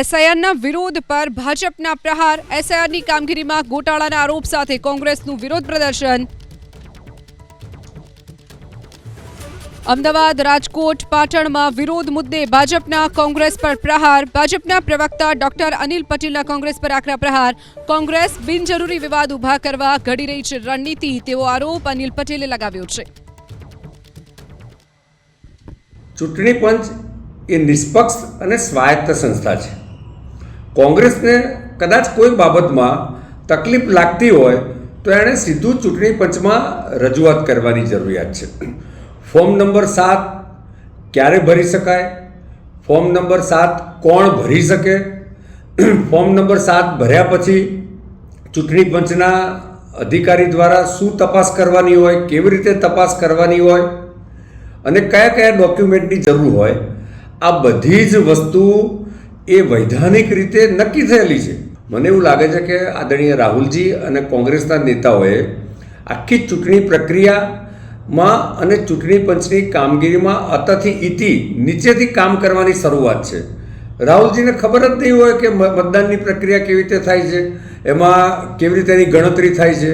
એસઆઈઆરના વિરોધ પર ભાજપના પ્રહાર, એસઆઈઆરની કામગીરીમાં ગોટાળાના આરોપ સાથે કોંગ્રેસનું વિરોધ પ્રદર્શન. અમદાવાદ, રાજકોટ, પાટણમાં વિરોધ મુદ્દે ભાજપના કોંગ્રેસ પર પ્રહાર, ભાજપના પ્રવક્તા ડોક્ટર અનિલ પટેલના કોંગ્રેસ પર આકરા પ્રહાર, કોંગ્રેસ બિનજરૂરી વિવાદ ઊભા કરવા ઘડી રહી છે રણનીતિ, તેવો આરોપ અનિલ પટેલે લગાવ્યો છે. ચૂંટણી પંચ એ નિષ્પક્ષ અને સ્વાયત્ત સંસ્થા છે. કોંગ્રેસને કદાચ કોઈ બાબતમાં તકલીફ લાગતી હોય, તો એણે સીધું ચૂંટણી પંચમાં રજૂઆત કરવાની જરૂરિયાત છે. ફોર્મ નંબર સાત ક્યારે ભરી શકાય? ફોર્મ નંબર સાત કોણ ભરી શકે? ફોર્મ નંબર સાત ભર્યા પછી ચૂંટણી પંચના અધિકારી દ્વારા શું તપાસ કરવાની હોય, કેવી રીતે તપાસ કરવાની હોય અને કયા કયા ડોક્યુમેન્ટની જરૂર હોય, આ બધી જ વસ્તુ એ વૈધાનિક રીતે નક્કી થયેલી છે. મને એવું લાગે છે કે આદરણીય રાહુલજી અને કોંગ્રેસના નેતાઓએ આખી ચૂંટણી પ્રક્રિયામાં અને ચૂંટણી પંચની કામગીરીમાં અતથી ઇતિ નીચેથી કામ કરવાની શરૂઆત છે. રાહુલજીને ખબર જ નહીં હોય કે મતદાનની પ્રક્રિયા કેવી રીતે થાય છે, એમાં કેવી રીતે એની ગણતરી થાય છે.